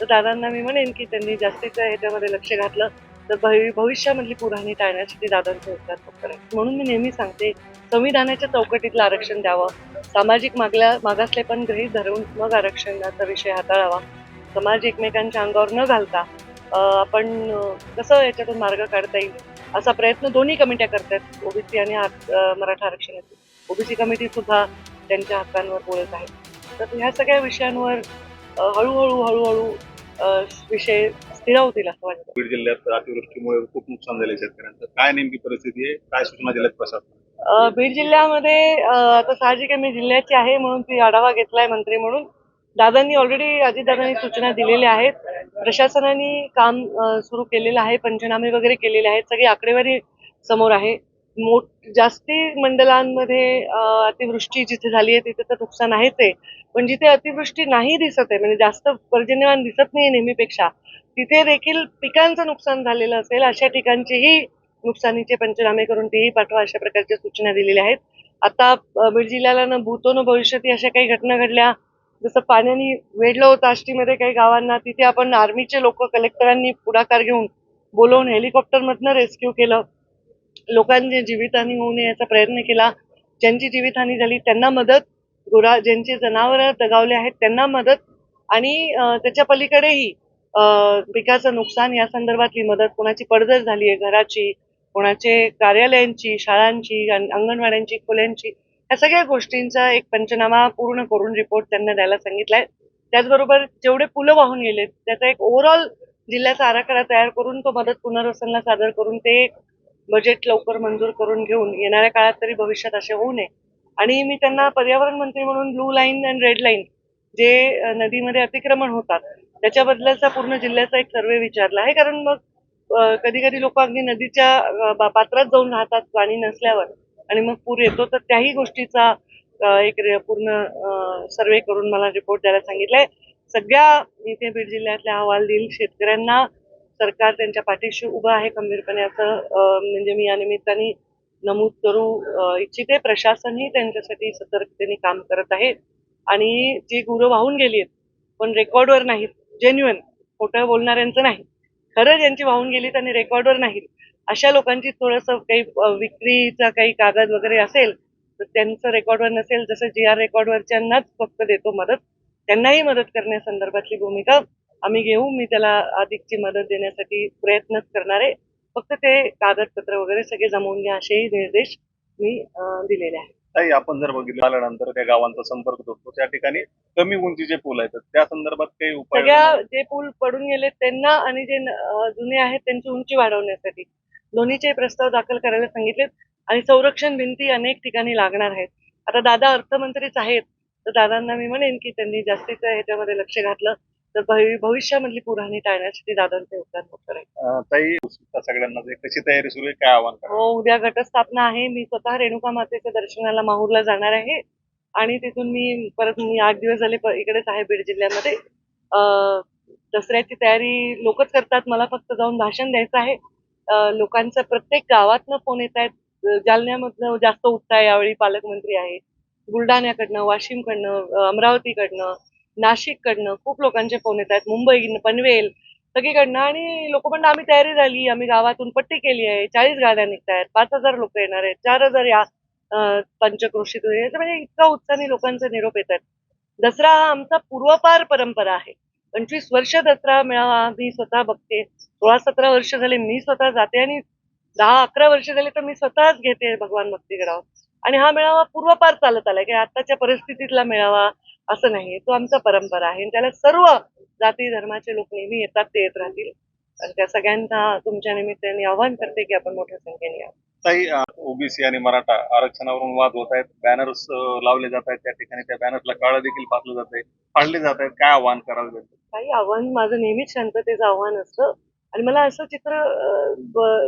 तर दादांना मी म्हणेन की त्यांनी जास्तीचं ह्याच्यामध्ये लक्ष घातलं तर भवि भविष्यामधली पुराणी टाळण्यासाठी ते दादांचे खूप करेल म्हणून मी नेहमी सांगते संविधानाच्या चौकटीतलं आरक्षण द्यावं. सामाजिक मागल्या मागासले पण गृहीत धरून मग आरक्षणाचा विषय हाताळावा. समाज एकमेकांच्या अंगावर न घालता आपण कसं याच्यातून मार्ग काढता येईल असा प्रयत्न दोन्ही कमिट्या करतात ओबीसी आणि मराठा आरक्षणाची. ओबीसी कमिटी सुद्धा त्यांच्या हक्कांवर बोलत आहे. तर ह्या सगळ्या विषयांवर हळूहळू हळूहळू विषय स्थिरावतील असं वाटतं. बीड जिल्ह्यात अतिवृष्टीमुळे खूप नुकसान झाले शेतकऱ्यांचं. काय नेमकी परिस्थिती आहे? काय सूचना दिल्यात प्रशासन बीड जिल्ह्यामध्ये आता साहजिक आहे मी जिल्ह्याची आहे म्हणून ती आढावा घेतलाय मंत्री म्हणून. दादांनी ऑलरेडी अजितदादांनी सूचना दिलेल्या आहेत. प्रशासनाने काम सुरू केलेलं आहे पंचनामे वगैरे केलेले आहेत. सगळी आकडेवारी समोर आहे. मोठ जास्ती मंडलांमध्ये अतिवृष्टी जिथे झाली आहे तिथे तर नुकसान आहेच आहे. पण जिथे अतिवृष्टी नाही दिसत आहे म्हणजे जास्त पर्जन्यमान दिसत नाही नेहमीपेक्षा तिथे देखील पिकांचं नुकसान झालेलं असेल अशा ठिकाणचीही नुकसानीचे पंचनामे करून तेही पाठवा अशा प्रकारच्या सूचना दिलेल्या आहेत. आता बीड जिल्ह्याला न भूतो न भविष्यती अशा काही घटना घडल्या जसं पाण्याने वेढलं होतं आष्टीमध्ये काही गावांना तिथे आपण आर्मीचे लोक कलेक्टरांनी पुढाकार घेऊन बोलवून हेलिकॉप्टरमधनं रेस्क्यू केलं. लोकांची जीवितहानी होऊ नये याचा प्रयत्न केला. ज्यांची जीवितहानी झाली त्यांना मदत गुरा ज्यांचे जनावरं दगावले आहेत त्यांना मदत आणि त्याच्या पलीकडेही पिकाचं नुकसान या संदर्भातली मदत कोणाची पडझड झाली आहे घराची कोणाचे कार्यालयांची शाळांची अंगणवाड्यांची खोल्यांची या सगळ्या गोष्टींचा एक पंचनामा पूर्ण करून रिपोर्ट त्यांना द्यायला सांगितलाय. त्याचबरोबर जेवढे पुलं वाहून गेलेत त्याचा एक ओव्हरऑल जिल्ह्याचा आराखडा तयार करून तो मदत पुनर्वसनला सादर करून ते बजेट लवकर मंजूर करून घेऊन येणाऱ्या काळात तरी भविष्यात असे होऊ नये. आणि मी त्यांना पर्यावरण मंत्री म्हणून blue line and red line जे नदीमध्ये अतिक्रमण होतात त्याच्याबद्दलचा पूर्ण जिल्ह्याचा एक सर्वे विचारला आहे. कारण मग कधी कधी लोक अगदी नदीच्या बा- पात्रात जाऊन राहतात पाणी नसल्यावर. आणि मग पूर येतो तर त्याही गोष्टीचा एक पूर्ण सर्वे करून मला रिपोर्ट द्यायला सांगितलाय. सगळ्या इथे बीड जिल्ह्यातल्या अहवाल देईल. शेतकऱ्यांना सरकार त्यांच्या पाठीशी उभं आहे खंबीरपणे. असं म्हणजे मी या निमित्ताने नमूद करू इच्छिते. प्रशासनही त्यांच्यासाठी सतर्कतेने काम करत आहे आणि जी गुरं वाहून गेली आहेत पण रेकॉर्डवर नाहीत जेन्युअन खोटं बोलणाऱ्यांचं नाही. खरं ज्यांची वाहून गेलीत आणि रेकॉर्डवर नाहीत अशा लोकांची थोडंसं काही विक्रीचा काही कागद वगैरे असेल तर त्यांचं रेकॉर्डवर नसेल. जसं जी आर रेकॉर्डवरच्यांनाच फक्त देतो मदत. त्यांनाही मदत करण्यासंदर्भातली भूमिका आम्ही घेऊ. मी त्याला अधिकची मदत देण्यासाठी प्रयत्नच करणार आहे. फक्त ते कागदपत्र वगैरे सगळे जमवून घ्या असेही निर्देश मी दिलेले आहेत. ताई आपण जर बघितलं आल्यानंतर त्या गावांचा संपर्क तुटतो. त्या ठिकाणी कमी उंचीचे पूल आहेत त्या संदर्भात काही उपाय सगळ्या जे पूल पडून गेले त्यांना आणि जे जुने आहेत त्यांची उंची वाढवण्यासाठी. दोन्हीचे प्रस्ताव दाखल करायला सांगितलेत आणि संरक्षण भिंती अनेक ठिकाणी लागणार आहेत. आता दादा अर्थमंत्रीच आहेत तर दादांना मी म्हणेन की त्यांनी जास्तीचं ह्याच्यामध्ये लक्ष घातलं. तर भवि- भविष्यामधली पुराणी टाळण्यासाठी दादांचं योगदान ताई त्या सगळ्यांना कशी तयारी सुरू आहे? काय आव्हान करा हो उद्या घटस्थापना आहे. मी स्वतः रेणुका मातेच्या दर्शनाला माहूरला जाणार आहे. आणि तिथून मी परत मी आठ दिवस झाले प- इकडेच आहे बीड जिल्ह्यामध्ये. अं, दसऱ्याची तयारी लोकच करतात. मला फक्त जाऊन भाषण द्यायचं आहे. अं, लोकांचं प्रत्येक गावातनं फोन येत आहेत. जालन्यामधनं जास्त उत्साह आहे. यावेळी पालकमंत्री आहे बुलढाण्याकडनं वाशिमकडनं अं, अमरावतीकडनं नाशिककडनं खूप लोकांचे फोन येत आहेत मुंबई पनवेल सगळीकडनं. आणि लोक म्हणतात आम्ही तयारी झाली आम्ही गावातून पट्टी केली आहे चाळीस गाड्या निघत आहेत पाच हजार लोक येणार आहेत चार हजार या अं, पंचक्रोशीतून म्हणजे इतका उत्साहाने लोकांचा निरोप येत आहेत दसरा हा आमचा पूर्वपार परंपरा आहे. पंचवीस वर्ष दसरा मेळावा मी स्वतः बघते. सोळा सतरा वर्ष झाले मी स्वतः जाते आणि दहा अकरा वर्ष झाले तर मी स्वतःच घेते भगवान भक्तीगडावर. आणि हा मेळावा पूर्वपार चालत आलाय की आताच्या परिस्थितीतला मेळावा असं नाही. तो आमचा परंपरा आहे. आणि त्याला सर्व जाती धर्माचे लोक नेहमी येतात ते येत राहतील. आणि त्या सगळ्यांना तुमच्या निमित्ताने आवाहन करते की आपण मोठ्या संख्येने या. ताई ओबीसी आणि मराठा आरक्षणावरून वाद होत आहेत. बॅनर्स लावले जात आहेत. त्या ठिकाणी त्या बॅनरला काळं देखील पाकलं जात आहे. फाडले जात आहेत. काय आव्हान कराल त्यांचं? काही आव्हान माझं नेहमीच शांततेचं आव्हान असतं. आणि मला असं चित्र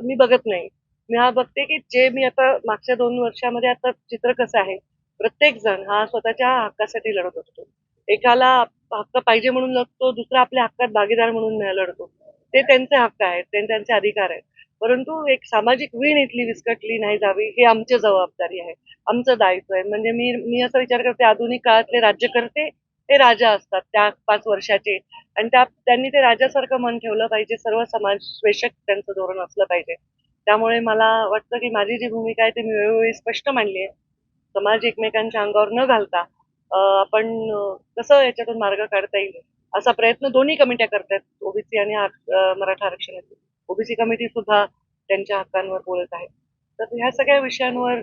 मी बघत नाही. मी हा बघते की जे मी आता मागच्या दोन वर्षामध्ये आता चित्र कसं आहे प्रत्येक जण हा स्वतःच्या हक्कासाठी लढत असतो एकाला हक्क पाहिजे म्हणून लढतो दुसरा आपल्या हक्कात भागीदार म्हणून लढतो. ते त्यांचे हक्क आहेत ते त्यांचे अधिकार आहेत. परंतु एक सामाजिक वीण इथली विस्कटली नाही जावी ही आमची जबाबदारी आहे. आमचं दायित्व आहे. म्हणजे मी मी असा विचार करते आधुनिक काळातले राज्यकर्ते ते राजा असतात त्या पाच वर्षाचे. आणि त्या त्यांनी ते राजासारखं मन ठेवलं पाहिजे सर्व समाजवेशक त्यांचं धोरण असलं पाहिजे. त्यामुळे मला वाटतं की माझी जी भूमिका आहे ती मी वेळोवेळी स्पष्ट मांडली आहे. समाज एकमेकांच्या अंगावर न घालता आपण कसं याच्यातून मार्ग काढता येईल असा प्रयत्न दोन्ही कमिट्या करतात ओबीसी आणि मराठा आरक्षणाची ओबीसी कमिटी सुद्धा त्यांच्या हक्कांवर बोलत आहे. तर ह्या सगळ्या विषयांवर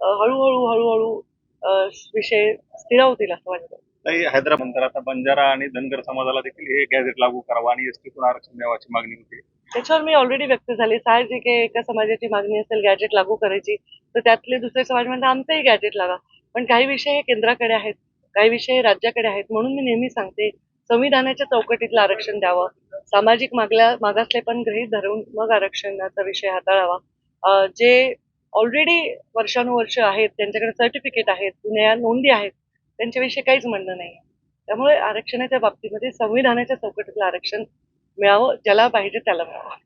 हळूहळू हळूहळू विषय विषय स्थिरावतील असं वाटतं. हैदराबाद नंतर आता बंजारा आणि धनगर समाजाला देखील हे गॅझेट लागू करावं आणि एसटीतून आरक्षण द्यावाची मागणी होती. त्याच्यावर मी ऑलरेडी व्यक्त झाली. साहजिक आहे एका समाजाची मागणी असेल गॅजेट लागू करायची तर त्यातले दुसरे समाज म्हणतात आमचंही गॅजेट लागा पण काही विषय हे केंद्राकडे आहेत काही विषय राज्याकडे आहेत म्हणून मी नेहमी सांगते संविधानाच्या चौकटीतलं आरक्षण द्यावं. सामाजिक मागल्या मागासले पण गृहीत धरून मग आरक्षणाचा विषय हाताळावा. जे ऑलरेडी वर्षानुवर्ष आहेत त्यांच्याकडे सर्टिफिकेट आहेत जुन्या नोंदी आहेत त्यांच्याविषयी काहीच म्हणणं नाही त्यामुळे आरक्षणाच्या बाबतीमध्ये संविधानाच्या चौकटीतलं आरक्षण मिळावं ज्याला पाहिजे त्याला मिळावं.